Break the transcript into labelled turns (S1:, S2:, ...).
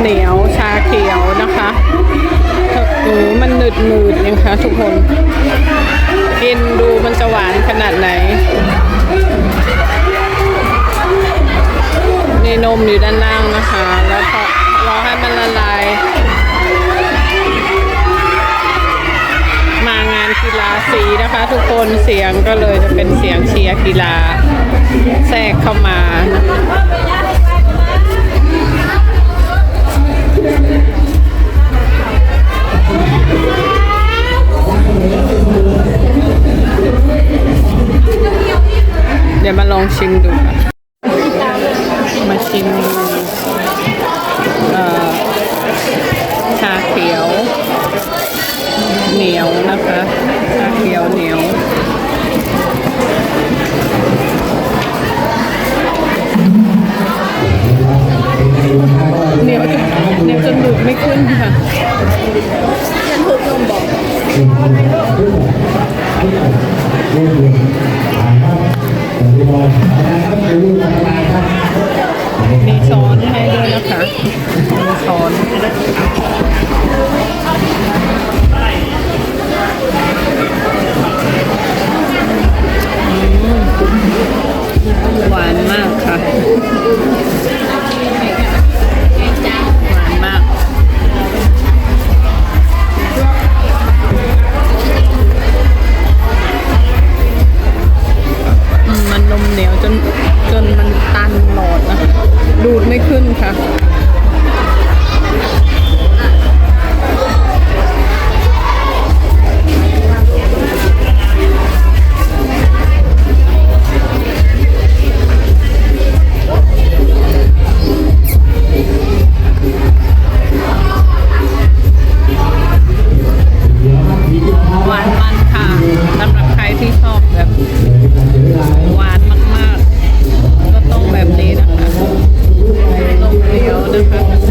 S1: เหนียวชาเขียวนะคะเออมันหนืดหนืดนะคะทุกคน กินดูมันจะหวานขนาดไหนในนมอยู่ด้านล่างนะคะ แล้วพอรอให้มันละลาย มางานกีฬาสีนะคะ ทุกคนเสียงก็เลยจะเป็นเสียงเชียร์กีฬาแทรกเข้ามานะคะ เดี๋ยวมาลองชิมดูค่ะมาชิมเอ่อชาเขียว เหนียวนะคะชาเขียวเหนียวเหนียวจนเหนียวจนดูดไม่ขึ้นค่ะ มีช้อนให้ด้วยนะคะมีช้อน หลอดนะ ดูดไม่ขึ้นค่ะหวาน Thank you.